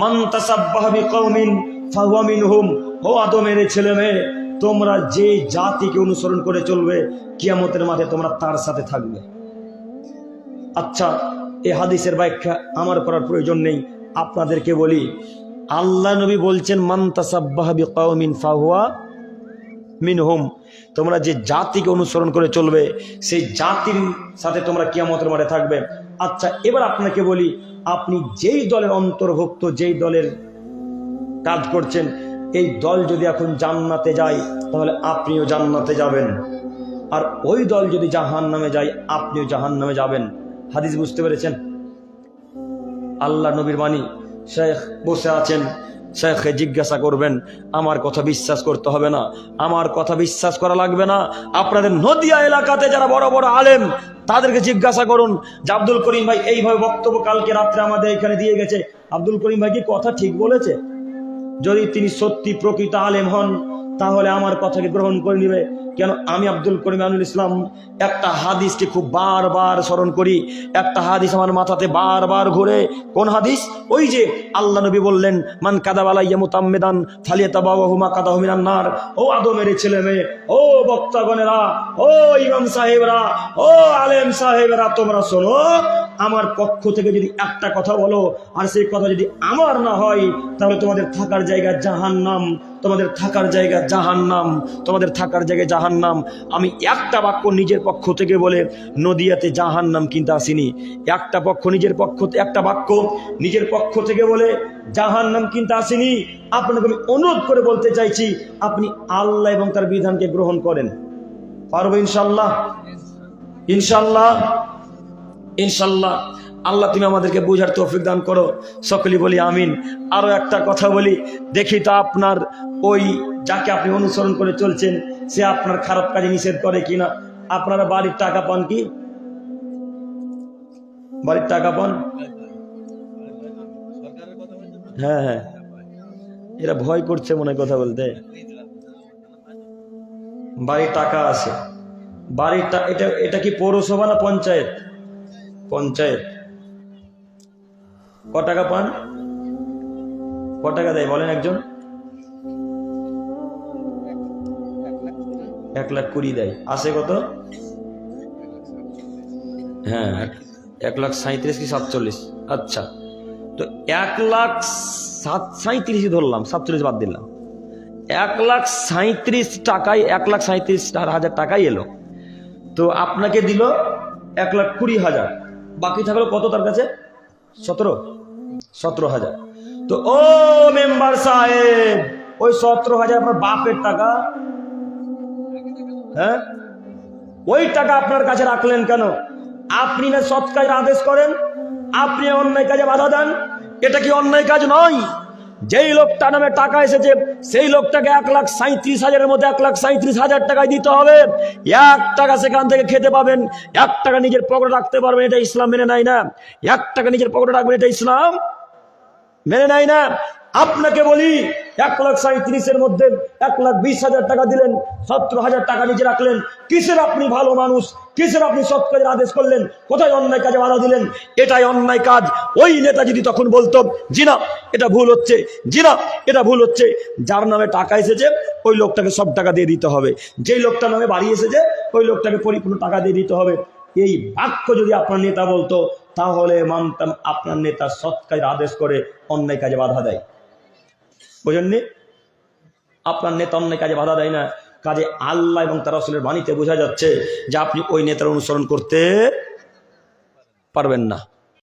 মান তাসাব্বাহা বিকওমিন ফাহুয়া মিনহুম, ও ছেলে মেয়ে, তোমরা যে জাতিকে অনুসরণ করে চলবে, কিয়ামতের মাঠে তোমরা তার সাথে থাকবে। আচ্ছা এই হাদিসের ব্যাখ্যা আমার করার প্রয়োজন নেই, আপনাদেরকে বলি, আল্লাহ নবী বলছেন, মান তাসাব্বাহা বিকওমিন ফাহুয়া মিনহুম, তোমরা যে জাতিকে অনুসরণ করে চলবে, সেই জাতির সাথে তোমরা কিয়ামতের মাঠে থাকবে। আচ্ছা এবার আপনাকে বলি, আপনি যেই দলের অন্তর্ভুক্ত, যেই দলের কাজ করছেন, এই দল যদি এখন জান্নাতে যায়, তাহলে আপনিও জান্নাতে যাবেন। আর ওই দল যদি জাহান নামে যায়, আপনিও জাহান নামে যাবেন। হাদিস বুঝতে পেরেছেন? আল্লাহ নবীর বাণী, শেখ বসে আছেন। শেখকে জিজ্ঞাসা করবেন, আমার কথা বিশ্বাস করতে হবে না, আমার কথা বিশ্বাস করা লাগবে না। আপনাদের নদিয়া এলাকাতে যারা বড় বড় আলেম, তাদেরকে জিজ্ঞাসা করুন, যে আব্দুল করিম ভাই এইভাবে বক্তব্য কালকে রাত্রে আমাদের এখানে দিয়ে গেছে? আব্দুল করিম ভাই কি কথা ঠিক বলেছে? যদি তিনি সত্যি প্রকৃত আলেম হন তাহলে আমার কথাকে গ্রহণ করে নিবে। কেন? আমি আব্দুল করিম আনুল ইসলাম, একটা হাদিসকে খুব বারবার স্মরণ করি। একটা হাদিস আমার মাথাতে বারবার ঘুরে। কোন হাদিস? ওই যে আল্লাহ নবী বললেন, মান কাদাবালাইয়া মুতাম্মেদান হুমা কাদা হুমিনান্নার ও আদমের ছেলে মেয়ে, ও বক্তাগণেরা ও ইমাম সাহেবরা, ও আলেম সাহেবরা, তোমরা শোনো আমার পক্ষ থেকে যদি একটা কথা বলো, আর সেই কথা যদি আমার না হয়, তাহলে তোমাদের থাকার জায়গা জাহান নাম তোমাদের থাকার জায়গা জাহান নাম তোমাদের থাকার জায়গায় জাহান নাম আমি একটা বাক্য নিজের পক্ষ থেকে বলে নদিয়াতে জাহান্নাম কিনতে আসিনি। একটা পক্ষ নিজের পক্ষ একটা বাক্য নিজের পক্ষ থেকে বলে জাহান নাম কিনতে আসিনি। আপনাকে আমি অনুরোধ করে বলতে চাইছি, আপনি আল্লাহ এবং তার বিধানকে গ্রহণ করেন। পারব ইনশাল্লাহ ইনশাল্লাহ ইনশাল্লাহ, আল্লাহ তুমি আমাদেরকে বুঝার তৌফিক দান করো। সকলেই বলি আমিন। আরও একটা কথা বলি, দেখি তো আপনার ওই যাকে আপনি অনুসরণ করে চলছেন, সে আপনার খারাপ কাজে নিষেধ করে কিনা। আপনারা বাড়ির টাকা পান কি? বাড়ির টাকা পান? হ্যাঁ হ্যাঁ। এরা ভয় করছে মনে কথা বলতে। বাড়ির টাকা আছে। বাড়ির এটা এটা কি পৌরসভা না পঞ্চায়েত? পঞ্চায়েত। ক টাকা পান? ক টাকা দেয়? বলেন একজন। এক লাখ কুড়ি দেয়। আসে কত? হ্যাঁ এক- লাখ সাঁত্রিশ কি সাতচল্লিশ? আচ্ছা। তো এক লাখ সাত সাঁত্রিশই ধরলাম, সাতচল্লিশ বাদ দিলাম। এক লাখ সাঁত্রিশ টাকায়, এক লাখ সাঁত্রিশ হাজার টাকাই এলো। তো আপনাকে দিল এক লাখ কুড়ি হাজার। বাকি থাকল কত তার কাছে? সতেরো। সতেরো হাজার। তো ও মেম্বার সাহেব, ওই সতেরো হাজার আপনার বাপের টাকা হ্যাঁ? ওই টাকা আপনার কাছে রাখলেন কেন? আপনি না সৎ কাজের আদেশ করেন, আপনি অন্যায় কাজে বাধা দেন, এটা কি অন্যায় কাজ নয়? যেই লোকটা নামে টাকা এসেছে, সেই লোকটাকে এক লাখ সাঁত্রিশ হাজারের মধ্যে এক লাখ সাঁত্রিশ হাজার টাকায় দিতে হবে। এক টাকা সেখান থেকে খেতে পাবেন। এক টাকা নিজের পকেটে রাখতে পারবেন, এটা ইসলাম মেনে নেয় না। এক টাকা নিজের পকেটে রাখবেন, এটা ইসলাম মেনে নেয় না। আপনাকে বলি, এক লাখ সাঁত্রিশের মধ্যে এক লাখ বিশ হাজার টাকা দিলেন সতেরো হাজার টাকা নিজে রাখলেন। কিসের আপনি ভালো মানুষ? কিসের আপনি সৎ কাজের আদেশ করলেন? কোথায় অন্যায় কাজে বাধা দিলেন? এটাই অন্যায় কাজ। ওই নেতা যদি তখন বলতো, জি না, এটা ভুল হচ্ছে, জি না, এটা ভুল হচ্ছে। যার নামে টাকা এসেছে, ওই লোকটাকে সব টাকা দিয়ে দিতে হবে। যেই লোকটার নামে বাড়ি এসেছে, ওই লোকটাকে পরিপূর্ণ টাকা দিয়ে দিতে হবে। এই বাক্য যদি আপনার নেতা বলতো, তাহলে মানতাম আপনার নেতা সৎ কাজের আদেশ করে অন্যায় কাজে বাধা দেয়। বুঝেননি? আপনার নেতা অন্যায় কাজে বাধা দেয় না। কাজে আল্লাহ এবং তার আসলের বাণীতে বোঝা যাচ্ছে যে আপনি ওই নেতার অনুসরণ করতে পারবেন না।